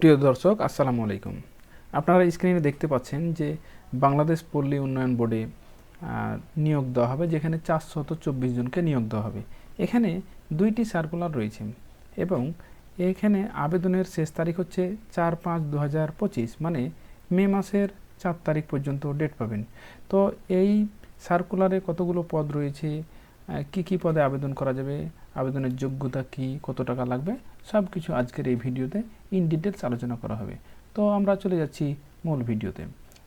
প্রিয় দর্শক, আসসালামু আলাইকুম। আপনারা স্ক্রিনে দেখতে পাচ্ছেন যে বাংলাদেশ পল্লী উন্নয়ন বোর্ডে নিয়োগ দেওয়া হবে, যেখানে চারশত চব্বিশ জনকে নিয়োগ দেওয়া হবে। এখানে দুইটি সার্কুলার রয়েছে এবং এখানে আবেদনের শেষ তারিখ হচ্ছে চার পাঁচ দু হাজার পঁচিশ মানে মে মাসের চার তারিখ পর্যন্ত ডেট পাবেন। তো এই সার্কুলারে কতগুলো পদ রয়েছে? কি কি পদে আবেদন করা যাবে? আবেদনের যোগ্যতা কি? কত টাকা লাগবে? সব কিছু আজকের এই ভিডিওতে ইন ডিটেলস আলোচনা করা হবে। তো আমরা চলে যাচ্ছি মূল ভিডিওতে।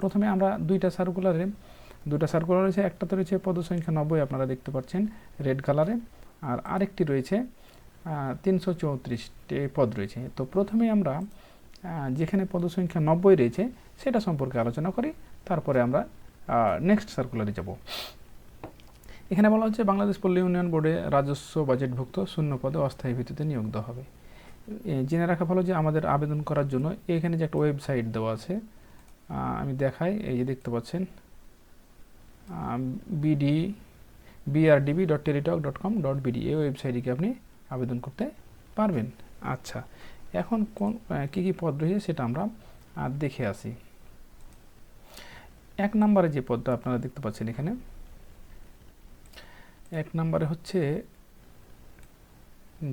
প্রথমে আমরা দুইটা সার্কুলারে দুটা সার্কুলার রয়েছে, একটাতে রয়েছে পদসংখ্যা নব্বই, আপনারা দেখতে পাচ্ছেন রেড কালারে আর আরেকটি রয়েছে তিনশো চৌত্রিশটি পদ রয়েছে। তো প্রথমে আমরা যেখানে পদসংখ্যা নব্বই রয়েছে, সেটা সম্পর্কে আলোচনা করি, তারপরে আমরা নেক্সট সার্কুলারে যাব। এখানে বলা হচ্ছে বাংলাদেশ পল্লী উন্নয়ন বোর্ডে রাজস্ব বাজেটভুক্ত শূন্য পদে অস্থায়ী ভিত্তিতে নিয়োগ দেওয়া হবে। জেনে রাখা ভালো যে আমাদের আবেদন করার জন্য এখানে যে একটা ওয়েবসাইট দেওয়া আছে আমি দেখাই, এই যে দেখতে পাচ্ছেন BD BRDB dot Teletalk dot com dot BD এই ওয়েবসাইটে আপনি আবেদন করতে পারবেন। আচ্ছা এখন কোন কী কী পদ রয়েছে সেটা আমরা দেখে আসি। এক নম্বরে যে পদটা আপনারা দেখতে পাচ্ছেন এখানে, এক নম্বরে হচ্ছে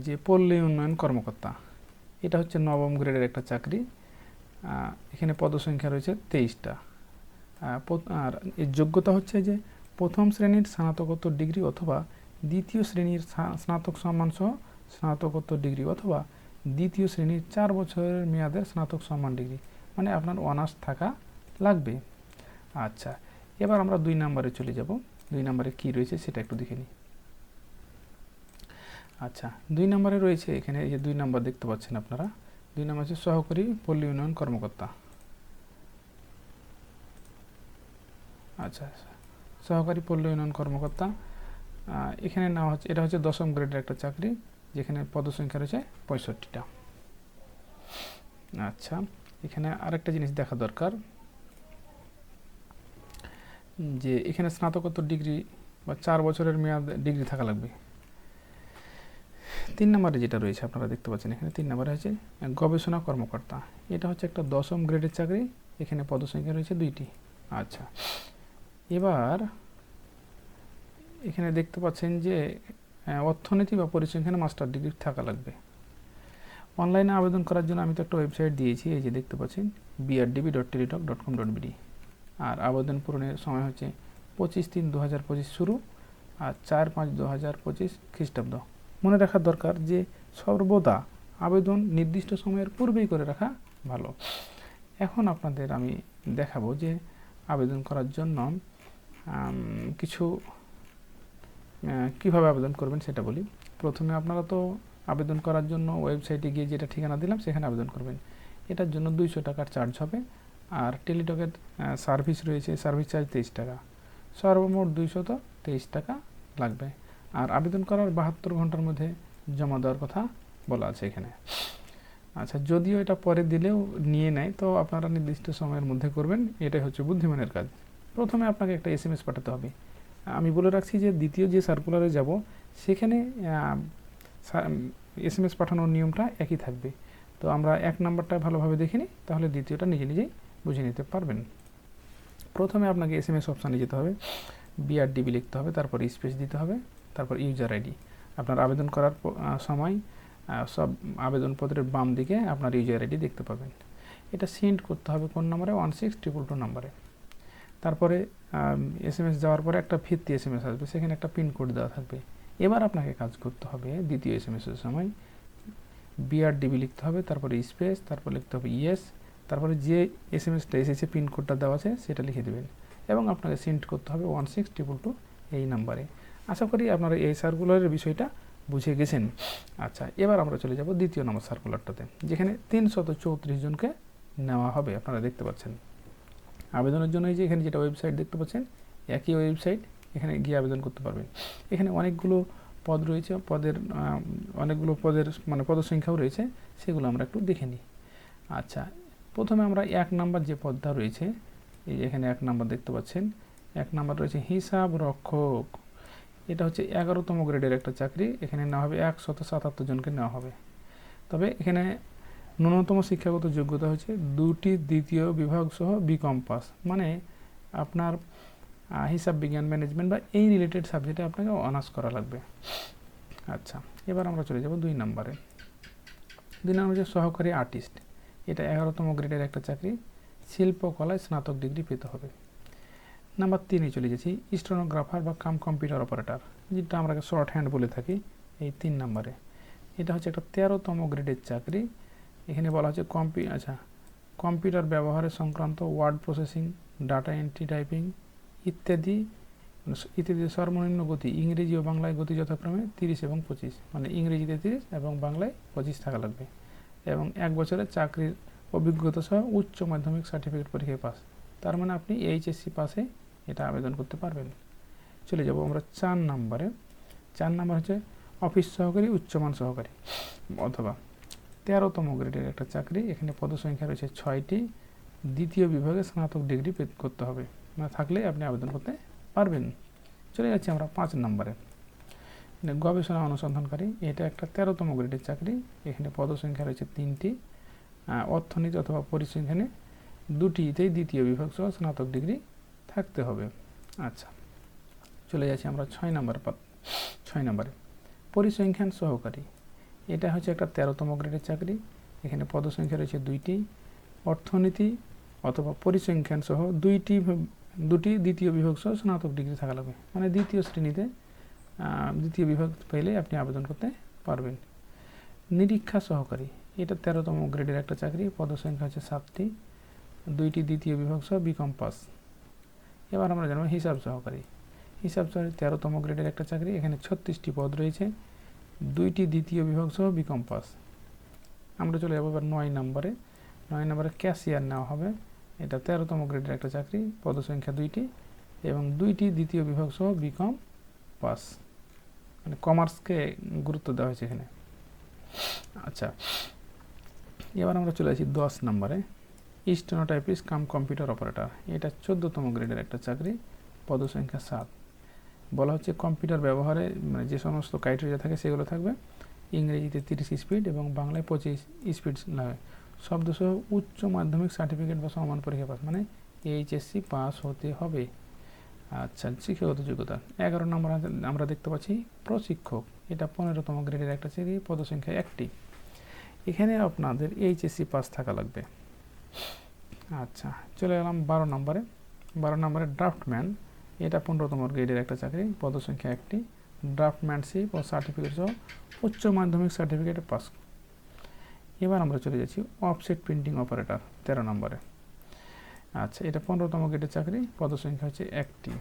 যে পল্লী উন্নয়ন কর্মকর্তা। এটা হচ্ছে নবম গ্রেডের একটা চাকরি। এখানে পদসংখ্যা রয়েছে তেইশটা। আর এর যোগ্যতা হচ্ছে যে প্রথম শ্রেণির স্নাতকোত্তর ডিগ্রি অথবা দ্বিতীয় শ্রেণির স্নাতক সম্মান সহ স্নাতকোত্তর ডিগ্রি অথবা দ্বিতীয় শ্রেণির চার বছরের মেয়াদের স্নাতক সম্মান ডিগ্রি। মানে আপনার অনার্স থাকা লাগবে। আচ্ছা এবার আমরা দুই নম্বরে চলে যাব। দুই নম্বরে কি রয়েছে সেটা একটু দেখে নিই। আচ্ছা দুই নম্বরে রয়েছে এখানে, এই যে দুই নম্বর দেখতে পাচ্ছেন আপনারা। দুই নম্বর হচ্ছে সহকারী পল্লী উন্নয়ন কর্মকর্তা। আচ্ছা আচ্ছা সহকারী পল্লী উন্নয়ন কর্মকর্তা এখানে নেওয়া হচ্ছে, এটা হচ্ছে দশম গ্রেডের একটা চাকরি, যেখানে পদসংখ্যা রয়েছে পঁয়ষট্টিটা। আচ্ছা এখানে আরেকটা জিনিস দেখা দরকার, যে এখানে স্নাতকোত্তর ডিগ্রি বা চার বছরের মেয়াদ ডিগ্রি থাকা লাগবে। তিন নম্বরে যেটা রয়েছে আপনারা দেখতে পাচ্ছেন এখানে, তিন নম্বরে হচ্ছে গবেষণা কর্মকর্তা। এটা হচ্ছে একটা দশম গ্রেডের চাকরি, এখানে পদসংখ্যা রয়েছে দুইটি। আচ্ছা এবার এখানে দেখতে পাচ্ছেন যে অর্থনীতি বা পরিসংখ্যানে মাস্টার ডিগ্রি থাকা লাগবে। অনলাইনে আবেদন করার জন্য আমি তো একটা ওয়েবসাইট দিয়েছি, এই যে দেখতে পাচ্ছেন BRDB dot Teletalk dot com dot BD আর আবেদন পূরণের সময় হচ্ছে পঁচিশ তিন দু হাজার পঁচিশ শুরু, আর চার পাঁচ দু হাজার পঁচিশ খ্রিস্টাব্দ। মনে রাখা দরকার যে সর্বদা আবেদন নির্দিষ্ট সময়ের পূর্বেই করে রাখা ভালো। এখন আপনাদের আমি দেখাবো যে আবেদন করার জন্য কিছু কীভাবে আবেদন করবেন সেটা বলি। প্রথমে আপনারা তো আবেদন করার জন্য ওয়েবসাইটে গিয়ে যেটা ঠিকানা দিলাম সেখানে আবেদন করবেন। এটার জন্য দুইশো টাকার চার্জ হবে। আর টেলিটকের সার্ভিস রয়েছে, সার্ভিস চার্জ তেইশ টাকা। সর্বমোট দুইশত তেইশ টাকা লাগবে। আর আবেদন করার বাহাত্তর ঘণ্টার মধ্যে জমা দেওয়ার কথা বলা আছে এখানে। আচ্ছা যদিও এটা পরে দিলেও নিয়ে নেয়, তো আপনারা নির্দিষ্ট সময়ের মধ্যে করবেন, এটাই হচ্ছে বুদ্ধিমানের কাজ। প্রথমে আপনাকে একটা এস এম এস পাঠাতে হবে। আমি বলে রাখছি যে দ্বিতীয় যে সার্কুলারে যাব, সেখানে এস এম এস পাঠানোর নিয়মটা একই থাকবে। তো আমরা এক নাম্বারটা ভালোভাবে দেখে নিই, তাহলে দ্বিতীয়টা নিজে নিজেই বুঝে নিতে পারবেন। প্রথমে আপনাকে এস এম এস অপশানে যেতে হবে বিআরডিবি লিখতে হবে, তারপর স্পেস দিতে হবে। তারপর ইউজার আইডি আপনার আবেদন করার সময় সব আবেদনপত্রের বাম দিকে আপনার ইউজার আইডি দেখতে পাবেন। এটা সেন্ড করতে হবে কোন নম্বরে? ওয়ান সিক্স ট্রিপল টু নাম্বারে। তারপরে এস এম এস যাওয়ার পরে একটা ফিরতি এস এম এস আসবে, সেখানে একটা পিনকোড দেওয়া থাকবে। এবার আপনাকে কাজ করতে হবে দ্বিতীয় এস এম এসের সময় বিআরডিবি লিখতে হবে, তারপরে স্পেস তারপর লিখতে হবে ইয়েস তারপরে যে এস এম এসটা এসেছে পিনকোডটা দেওয়া আছে, সেটা লিখে দেবেন। এবং আপনাকে সেন্ড করতে হবে ওয়ান সিক্স ট্রিপল টু এই নাম্বারে। আশা করি আপনারা এই সার্কুলারের বিষয়টা বুঝে গেছেন। আচ্ছা এবার আমরা চলে যাব দ্বিতীয় নম্বর সার্কুলারটাতে যেখানে তিনশত চৌত্রিশ জনকে নেওয়া হবে, আপনারা দেখতে পাচ্ছেন। আবেদনের জন্য যে এখানে যেটা ওয়েবসাইট দেখতে পাচ্ছেন, একই ওয়েবসাইট এখানে গিয়ে আবেদন করতে পারবেন। এখানে অনেকগুলো পদ রয়েছে, পদের অনেকগুলো পদের মানে পদসংখ্যাও রয়েছে, সেগুলো আমরা একটু দেখে নিই। আচ্ছা প্রথমে আমরা এক নাম্বার যে পদটা রয়েছে, এই এখানে এক নাম্বার দেখতে পাচ্ছেন, এক নাম্বার রয়েছে হিসাব রক্ষক এটা হচ্ছে এগারোতম গ্রেডের একটা চাকরি, এখানে নেওয়া হবে একশত সাতাত্তর জনকে নেওয়া হবে। তবে এখানে ন্যূনতম শিক্ষাগত যোগ্যতা হচ্ছে দুটি দ্বিতীয় বিভাগ সহ বিকম পাস। মানে আপনার হিসাব বিজ্ঞান ম্যানেজমেন্ট বা এই রিলেটেড সাবজেক্টে আপনাকে অনার্স করা লাগবে। আচ্ছা এবার আমরা চলে যাব দুই নম্বরে। দুই নম্বর হচ্ছে সহকারী আর্টিস্ট। এটা এগারোতম গ্রেডের একটা চাকরি, শিল্পকলায় স্নাতক ডিগ্রি পেতে হবে। নাম্বার তিনে চলে গেছি স্টোনোগ্রাফার বা কাম কম্পিউটার অপারেটর যেটা আমরা শর্ট হ্যান্ড বলে থাকি এই তিন নম্বরে। এটা হচ্ছে একটা তেরোতম গ্রেডের চাকরি। এখানে বলা হচ্ছে কম্পি আচ্ছা কম্পিউটার ব্যবহারের সংক্রান্ত word processing data entry typing ইত্যাদি ইত্যাদি সর্বনিম্ন গতি, ইংরেজি ও বাংলায় গতি যথাক্রমে তিরিশ এবং পঁচিশ মানে ইংরেজিতে তিরিশ এবং বাংলায় পঁচিশ থাকা লাগবে। এবং এক বছরের চাকরির অভিজ্ঞতা সহ উচ্চ মাধ্যমিক সার্টিফিকেট পরীক্ষায় পাস তার মানে আপনি এইচএসসি পাসে এটা আবেদন করতে পারবেন। চলে যাব আমরা চার নাম্বারে। চার নাম্বার হচ্ছে অফিস সহকারী, উচ্চমান সহকারী, অথবা তেরোতম গ্রেডের একটা চাকরি। এখানে পদসংখ্যা রয়েছে ছয়টি। দ্বিতীয় বিভাগে স্নাতক ডিগ্রি করতে হবে। মানে থাকলে আপনি আবেদন করতে পারবেন। চলে যাচ্ছি আমরা পাঁচ নম্বরে। মানে গবেষণা অনুসন্ধানকারী, এটা একটা তেরোতম গ্রেডের চাকরি। এখানে পদসংখ্যা রয়েছে তিনটি। অর্থনীতি অথবা পরিসংখ্যানে দুটিতেই দ্বিতীয় বিভাগ সহ স্নাতক ডিগ্রি থাকতে হবে। আচ্ছা চলে যাচ্ছি আমরা ছয় নম্বর ছয় নম্বরে। পরিসংখ্যান সহকারী, এটা হচ্ছে একটা তেরোতম গ্রেডের চাকরি। এখানে পদসংখ্যা রয়েছে দুইটি, অর্থনীতি অথবা পরিসংখ্যান সহ দুইটি দুটি দ্বিতীয় বিভাগ সহ স্নাতক ডিগ্রি থাকা লাগবে। মানে দ্বিতীয় শ্রেণীতে দ্বিতীয় বিভাগ পেলে আপনি আবেদন করতে পারবেন। নিরীক্ষা সহকারী, এটা তেরোতম গ্রেডের একটা চাকরি, পদসংখ্যা হচ্ছে সাতটি, দুইটি দ্বিতীয় বিভাগ সহ বিকম পাস। এবার আমরা জানব হিসাব সহকারী। হিসাব সহকারী তেরোতম গ্রেডের একটা চাকরি, এখানে ছত্রিশটি পদ রয়েছে, দুইটি দ্বিতীয় বিভাগ সহ বিকম পাস আমরা চলে যাব এবার নয় নম্বরে। নয় নম্বরে ক্যাশিয়ার নেওয়া হবে। এটা তেরোতম গ্রেডের একটা চাকরি, পদসংখ্যা দুইটি এবং দুইটি দ্বিতীয় বিভাগ সহ বিকম পাস মানে কমার্সকে গুরুত্ব দেওয়া হয়েছে এখানে। আচ্ছা এবার আমরা চলে আসি দশ নম্বরে। স্টেনোটাইপিস কাম কম্পিউটার অপারেটর এটা চোদ্দতম গ্রেডের একটা চাকরি, পদসংখ্যা সাত। বলা হচ্ছে কম্পিউটার ব্যবহারে মানে যে সমস্ত ক্রাইটেরিয়া থাকে সেগুলো থাকবে। ইংরেজিতে তিরিশ স্পিড এবং বাংলায় পঁচিশ স্পিড লাগে শব্দসহ উচ্চ মাধ্যমিক সার্টিফিকেট বা সমান পরীক্ষা পাস মানে এইচএসসি পাস হতে হবে। আচ্ছা শিক্ষাগত যোগ্যতা। এগারো নম্বর আমরা দেখতে পাচ্ছি প্রশিক্ষক। এটা পনেরোতম গ্রেডের একটা চাকরি, পদসংখ্যা একটি। এখানে আপনাদের এইচএসসি পাস থাকা লাগবে। আচ্ছা চলে গেলাম বারো নম্বরে। বারো নম্বরে ড্রাফটম্যান। এটা পনেরোতম গ্রেডের একটা চাকরি, পদসংখ্যা একটি। ড্রাফটম্যানশিপ ও সার্টিফিকেট সহ উচ্চ মাধ্যমিক সার্টিফিকেটে পাস। এবার আমরা চলে যাচ্ছি অফসেট প্রিন্টিং অপারেটর, তেরো নম্বরে। আচ্ছা এটা পনেরোতম গ্রেডের চাকরি, পদসংখ্যা হচ্ছে একটি।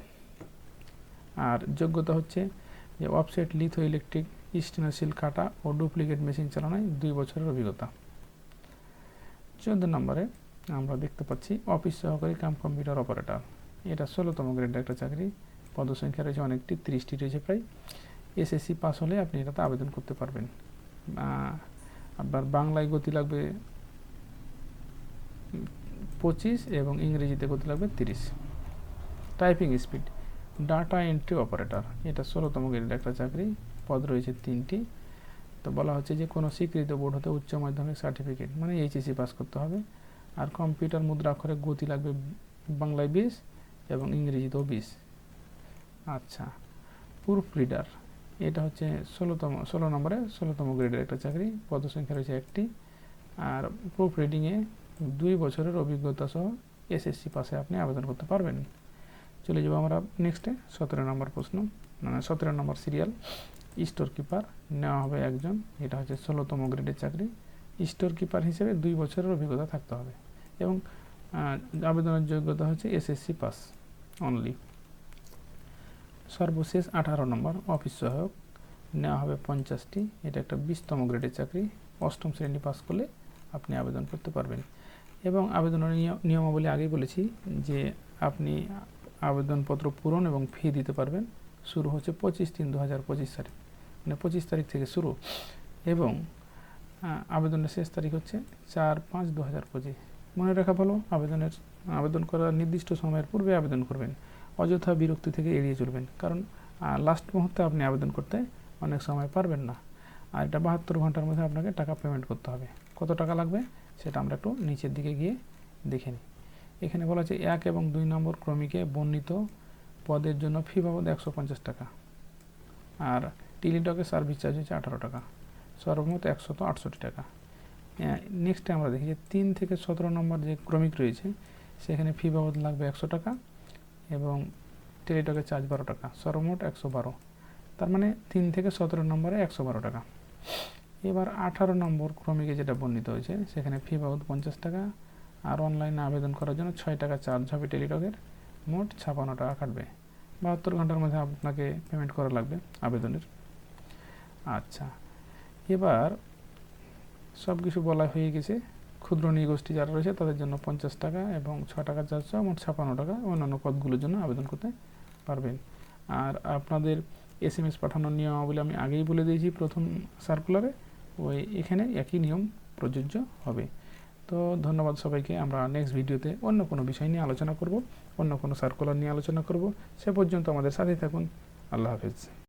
আর যোগ্যতা হচ্ছে যে অফসেট লিথো ইলেকট্রিক স্টেনসিল কাটা ও ডুপ্লিকেট মেশিন চালানোয় দুই বছরের অভিজ্ঞতা। চোদ্দ নম্বরে আমরা দেখতে পাচ্ছি অফিস সহকারী কাম কম্পিউটার অপারেটর। এটা ষোলোতম গ্রেডের একটা চাকরি। পদসংখ্যা রয়েছে অনেকটি, তিরিশটি রয়েছে প্রায়। এসএসসি পাস হলে আপনি এটাতে আবেদন করতে পারবেন। আপনার বাংলায় গতি লাগবে পঁচিশ এবং ইংরেজিতে গতি লাগবে তিরিশ। Typing speed, data entry operator. এটা ষোলোতম গ্রেডের একটা চাকরি, পদ রয়েছে তিনটি। তো বলা হচ্ছে যে কোনো স্বীকৃত বোর্ড হতে উচ্চ মাধ্যমিক সার্টিফিকেট মানে এইচএসসি পাস করতে হবে। আর কম্পিউটার মুদ্রা অক্ষরে গতি লাগবে বাংলায় বিশ এবং ইংরেজিতেও বিশ। আচ্ছা প্রুফ রিডার এটা হচ্ছে ষোলোতম, ষোলো নম্বরে ষোলোতম গ্রেডের একটা চাকরি পদসংখ্যা রয়েছে একটি। আর প্রুফ রিডিংয়ে দুই বছরের অভিজ্ঞতা সহ এসএসসি পাশে আপনি আবেদন করতে পারবেন। চলে যাব আমরা নেক্সটে সতেরো নম্বর প্রশ্ন মানে সতেরো নম্বর সিরিয়াল স্টোর কিপার নেওয়া হবে একজন, এটা হচ্ছে ষোলোতম গ্রেডের চাকরি। স্টোর কিপার হিসেবে দুই বছরের অভিজ্ঞতা থাকতে হবে। এবং আবেদনের যোগ্যতা হচ্ছে এসএসসি পাস অনলি সর্বশেষ আঠারো নম্বর, অফিস সহায়ক। নেওয়া হবে পঞ্চাশটি। এটা একটা বিশতম গ্রেডের চাকরি। অষ্টম শ্রেণি পাস করলে আপনি আবেদন করতে পারবেন। এবং আবেদনের নিয়- নিয়মাবলী আগেই বলেছি যে আপনি আবেদনপত্র পূরণ এবং ফি দিতে পারবেন। শুরু হচ্ছে পঁচিশ তিন দু হাজার পঁচিশ তারিখ মানে পঁচিশ তারিখ থেকে শুরু। এবং আবেদনের শেষ তারিখ হচ্ছে চার পাঁচ দু হাজার পঁচিশ। মনে রাখা ভালো আবেদনের, আবেদন করার নির্দিষ্ট সময়ের পূর্বে আবেদন করবেন। অযথা বিরক্তি থেকে এড়িয়ে চলবেন। কারণ লাস্ট মুহূর্তে আপনি আবেদন করতে অনেক সময় পারবেন না। আর এটা বাহাত্তর ঘণ্টার মধ্যে আপনাকে টাকা পেমেন্ট করতে হবে। কত টাকা লাগবে সেটা আমরা একটু নিচের দিকে গিয়ে দেখে নিই। এখানে বলা আছে, এক এবং দুই নম্বর ক্রমিকে বর্ণিত পদের জন্য ফি বাবদ একশো পঞ্চাশ টাকা। আর টেলিটকের সার্ভিস চার্জ হচ্ছে আঠারো টাকা। সর্বমোট একশত আটষট্টি টাকা। নেক্সটে আমরা দেখি যে তিন থেকে সতেরো নম্বর যে ক্রমিক রয়েছে, সেখানে ফি বাবদ লাগবে একশো টাকা এবং টেলিটকের চার্জ বারো টাকা, সর্বমোট একশো বারো। তার মানে তিন থেকে সতেরো নম্বরে একশো বারো টাকা। এবার আঠারো নম্বর ক্রমিকে যেটা বর্ণিত হয়েছে, সেখানে ফি বাবদ পঞ্চাশ টাকা আর অনলাইনে আবেদন করার জন্য ছয় টাকা চার্জ হবে টেলিটকের মোট ছাপান্ন টাকা কাটবে বাহাত্তর ঘণ্টার মধ্যে আপনাকে পেমেন্ট করা লাগবে আবেদনের। আচ্ছা এবার সব কিছু বলা হয়ে গেছে। ক্ষুদ্র নিগোষ্ঠী যারা রয়েছে, তাদের জন্য পঞ্চাশ টাকা এবং ছ টাকা চারশো মোট ছাপান্ন টাকা অন্যান্য পদগুলোর জন্য আবেদন করতে পারবেন। আর আপনাদের এস এম এস পাঠানোর নিয়মাবলী আমি আগেই বলে দিয়েছি, প্রথম সার্কুলারে ওই এখানে একই নিয়ম প্রযোজ্য হবে। তো ধন্যবাদ সবাইকে। আমরা নেক্সট ভিডিওতে অন্য কোনো বিষয় নিয়ে আলোচনা করব, অন্য কোনো সার্কুলার নিয়ে আলোচনা করব। সে পর্যন্ত আমাদের সাথেই থাকুন। আল্লাহ হাফেজ।